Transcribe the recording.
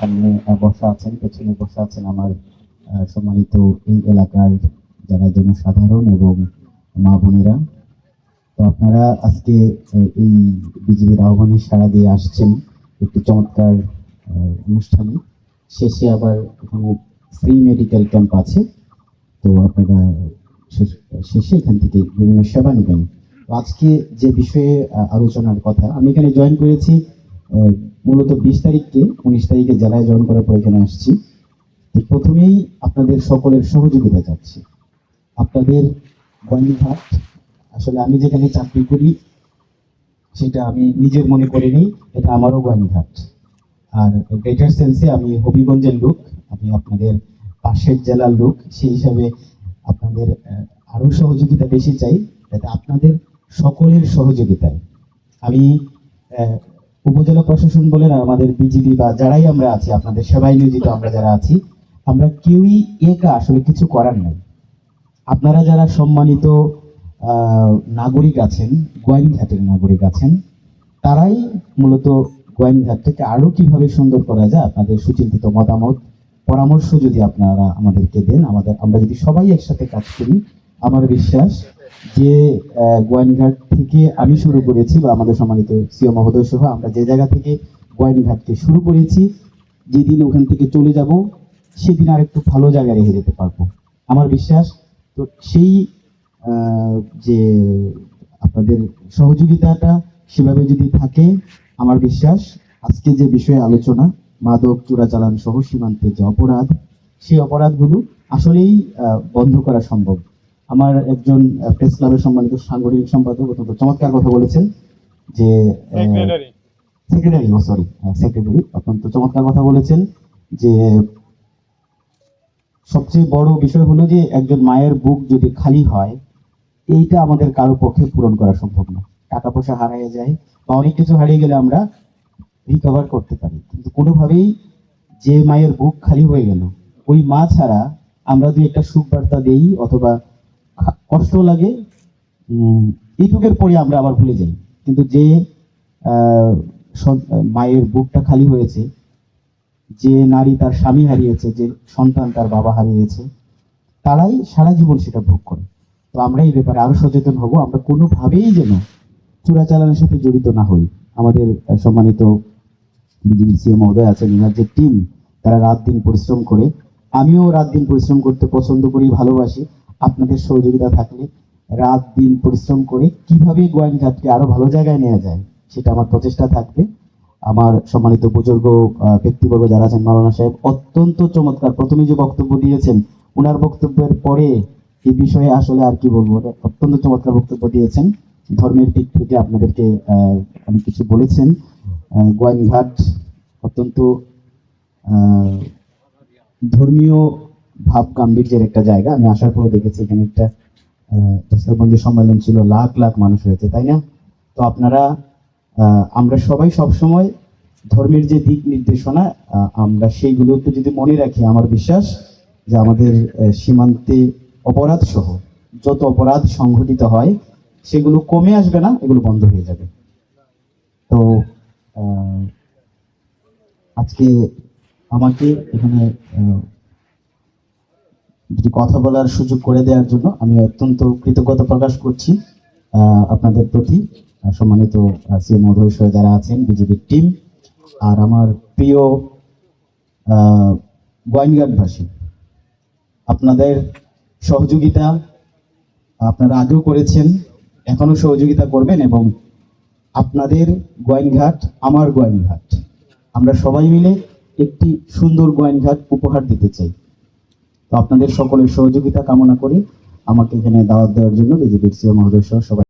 সামনে বসা আছেন, পেছনে বসা আছেন আমার সম্মানিত এই এলাকার যারা জনসাধারণ এবং মা বোনেরা। তো আপনারা আজকে এই বিজেপির আহ্বানে সাড়া দিয়ে আসছেন একটি চমৎকার অনুষ্ঠানে। শেষে আবার এখানে ফ্রি মেডিকেল ক্যাম্প আছে। তো আপনারা শেষ- এখান থেকে বিভিন্ন সেবা নেবেন। আজকে যে বিষয়ে আলোচনার কথা, আমি এখানে জয়েন করেছি মূলত বিশ তারিখকে, উনিশ তারিখে জেলায় জয়েন করার পর এখানে আসছি। প্রথমেই আপনাদের সকলের সহযোগিতা চাচ্ছি। আপনাদের বন্যঘাট আসলে আমি যেখানে চাকরি করি, সেটা আমি নিজের মনে করে নিই, এটা আমারও গোয়ানীঘাট আর গ্রেটার সেন্সে আমি হবিগঞ্জের লোক, আমি আপনাদের পাশের জেলার লোক, সেই হিসাবে আপনাদের আরও সহযোগিতা বেশি চাই, যাতে আপনাদের সকলের সহযোগিতায় আমি উপজেলা প্রশাসন বলেন আমাদের বিজিবি বা যারাই আমরা আছি, আপনাদের সেবায় নিয়োজিত আমরা যারা আছি, আমরা কেউই একা আসলে কিছু করার নাই। আপনারা যারা সম্মানিত নাগরিক আছেন গোয়াইনঘাটের নাগরিক আছেন, তারাই মূলত গোয়াইনঘাটটাকে আরও কীভাবে সুন্দর করা যায় আপনাদের সুচিন্তিত মতামত, পরামর্শ যদি আপনারা আমাদেরকে দেন, আমাদের আমরা যদি সবাই একসাথে কাজ করি, আমার বিশ্বাস যে গোয়াইনঘাট থেকে আমি শুরু করেছি বা আমাদের সম্মানিত সিও মহোদয় সহ আমরা যে জায়গা থেকে গোয়াইনঘাটকে শুরু করেছি, যেদিন ওখান থেকে চলে যাব, সেদিন আর একটু ভালো জায়গায় রেখে যেতে পারব। আমার বিশ্বাস, তো সেই যে আপনাদের সহযোগিতাটা সেভাবে যদি থাকে, আমার বিশ্বাস, আজকে যে বিষয়ে আলোচনা, মাদক চোরাচালান সহ সীমান্তে যে অপরাধ, সেই অপরাধগুলো আসলেই বন্ধ করা সম্ভব। আমার একজন প্রেস ক্লাবের সম্মানিত সাংগঠনিক সম্পাদক অত্যন্ত চমৎকার কথা বলেছেন যে সেক্রেটারি ও সরি সেক্রেটারি অত্যন্ত চমৎকার কথা বলেছেন যে সবচেয়ে বড় বিষয় হলো যে একজন মায়ের বুক যদি খালি হয় এইটা আমাদের কারও পক্ষে পূরণ করা সম্ভব না। টাকা পয়সা হারিয়ে যায় বা অনেক কিছু হারিয়ে গেলে আমরা রিকভার করতে পারি। কিন্তু কোনোভাবেই যে মায়ের বুক খালি হয়ে গেল ওই মা ছাড়া আমরা যদি একটা সুখ বার্তা দেই অথবা কষ্ট লাগে। এইটুকের পরে আমরা আবার ভুলে যাই। কিন্তু যে মায়ের বুকটা খালি হয়েছে, যে নারী তার স্বামী হারিয়েছে, যে সন্তান তার বাবা হারিয়েছে, তারাই সারা জীবন সেটা ভোগ করে। তো আমরা এই ব্যাপারে আরও সচেতন হব। আমরা কোনোভাবেই যেন চোরাচালানের সাথে জড়িত না হই। আমাদের সম্মানিত সিএম মহোদয় আছেন, ইনার যে টিম, তারা রাত দিন পরিশ্রম করে। আমিও রাত দিন পরিশ্রম করতে পছন্দ করি, ভালোবাসি। আপনাদের সহযোগিতা থাকলে রাত, দিন পরিশ্রম করে কীভাবে গোয়াইনঘাটকে আরও ভালো জায়গায় নেওয়া যায়, সেটা আমার প্রচেষ্টা থাকবে। আমার সম্মানিত বুজুর্গ ব্যক্তিবর্গ যারা আছেন, মাওলানা সাহেব, অত্যন্ত চমৎকার। প্রথমে যে বক্তব্য দিয়েছেন ওনার বক্তব্যের পরে এই বিষয়ে আসলে আর কি বলব? অত্যন্ত চমৎকার বক্তব্য দিয়েছেন। ধর্মের দিক থেকে আপনাদেরকে অনেক কিছু বলেছেন। গোয়াইনঘাট অত্যন্ত ধর্মীয় ভাব গাম্ভীর্যের একটা জায়গা। আমি আসার পরে দেখেছি এখানে একটা আহ, দস্তরবন্দি সম্মেলন ছিল লাখ লাখ মানুষ হয়েছে তাই না? তো আপনারা আমরা সবাই সব সময় ধর্মের যে দিক নির্দেশনা আমরা সেইগুলো একটু যদি মনে রাখি আমার বিশ্বাস যে আমাদের সীমান্তে অপরাধ সহ যত অপরাধ সংঘটিত হয় সেগুলো কমে আসবে না এগুলো বন্ধ হয়ে যাবে। তো আজকে আমাকে এখানে দুটি কথা বলার সুযোগ করে দেওয়ার জন্য আমি অত্যন্ত কৃতজ্ঞতা প্রকাশ করছি আপনাদের প্রতি সম্মানিত সিএম মহোদয় সহ যারা আছেন, বিজেপির টিম আর আমার প্রিয় গোয়াইনঘাটবাসী আপনাদের সহযোগিতা আপনারা আগেও করেছেন, এখনও সহযোগিতা করবেন এবং আপনাদের গোয়াইনঘাট আমার গোয়াইনঘাট আমরা সবাই মিলে একটি সুন্দর গোয়াইনঘাট উপহার দিতে চাই। তো আপনাদের সকলের সহযোগিতা কামনা করি। আমাকে এখানে দাওয়াত দেওয়ার জন্য বিজেপির সিও মহোদয় সহ সবাই